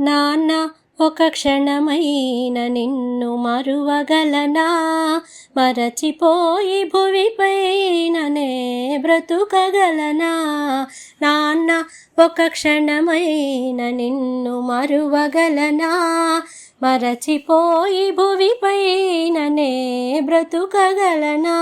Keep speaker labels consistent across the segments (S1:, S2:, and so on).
S1: నాన్న ఒక క్షణమైన నిన్ను మరువగలనా? మరచిపోయి భువిపైననే బ్రతుకగలనా? నాన్న ఒక క్షణమైన నిన్ను మరువగలనా? మరచిపోయి భువిపైననే బ్రతుకగలనా?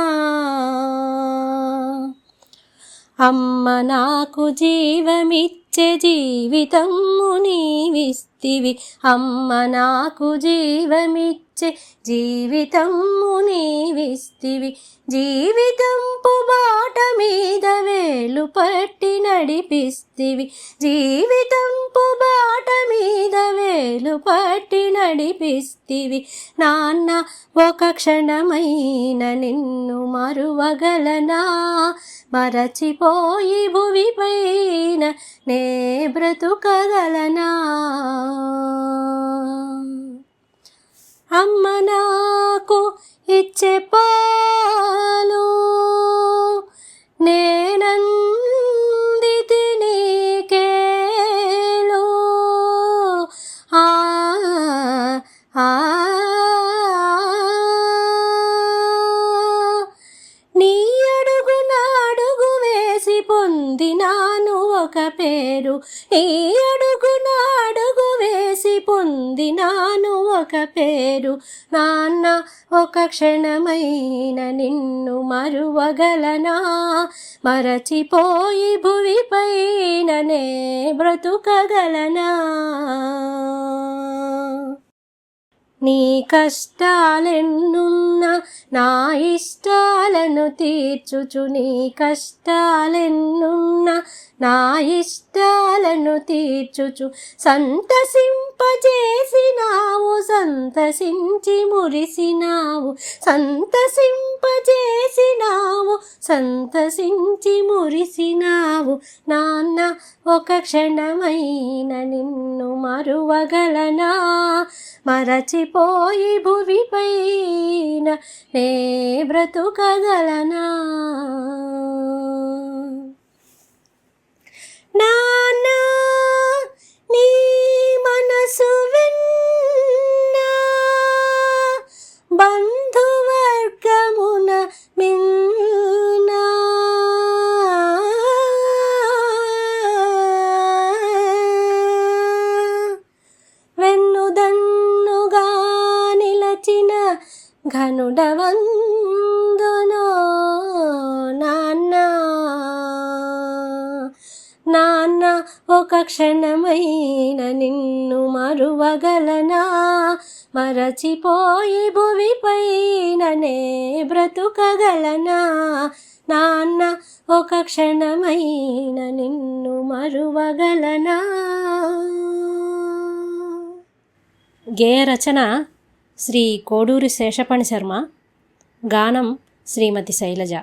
S1: అమ్మ నాకు జీవమిచ్చే జీవితము నీవిస్తివి అమ్మ నాకు జీవమిచ్చే జీవితము నీవిస్తివి జీవితంపు బాట మీద వేలు పట్టి నడిపిస్తివి. జీవితంపు బాట వేలు పట్టి నడిపిస్తివి. నాన్న ఒక క్షణమైన నిన్ను మరువగలనా? మరచిపోయి భువిపైన నే బ్రతుకగలనా? అమ్మ నాకు ఇచ్చే పాలు పొందినాను ఒక పేరు. నీ అడుగు వేసి పొందినాను ఒక పేరు. నాన్న ఒక క్షణమైన నిన్ను మరువగలనా? మరచిపోయి భువిపైననే బ్రతుకగలనా? నీ కష్టాలెన్నున్నా నా ఇష్టాలను తీర్చుచు నీ కష్టాలెన్నున్నా నా ఇష్టాలను తీర్చుచు సంతసింపజేసినావు సంతసించి మురిసినావు సంతసింపజేసినావు సంతసించి మురిసినావు. నాన్న ఒక క్షణమైన నిన్న మరువగలనా? మరచిపోయి భువిపైన నే బ్రతుకగలనా? ఘనుడవందునో నాన్న నాన్న ఒక క్షణమైన నిన్ను మరువగలనా మరచిపోయి భువిపైననే బ్రతుకగలనా నాన్న ఒక క్షణమైన నిన్ను మరువగలనా గేయ రచన శ్రీ కోడూరి శేషపణి శర్మ. గానం శ్రీమతి శైలజ.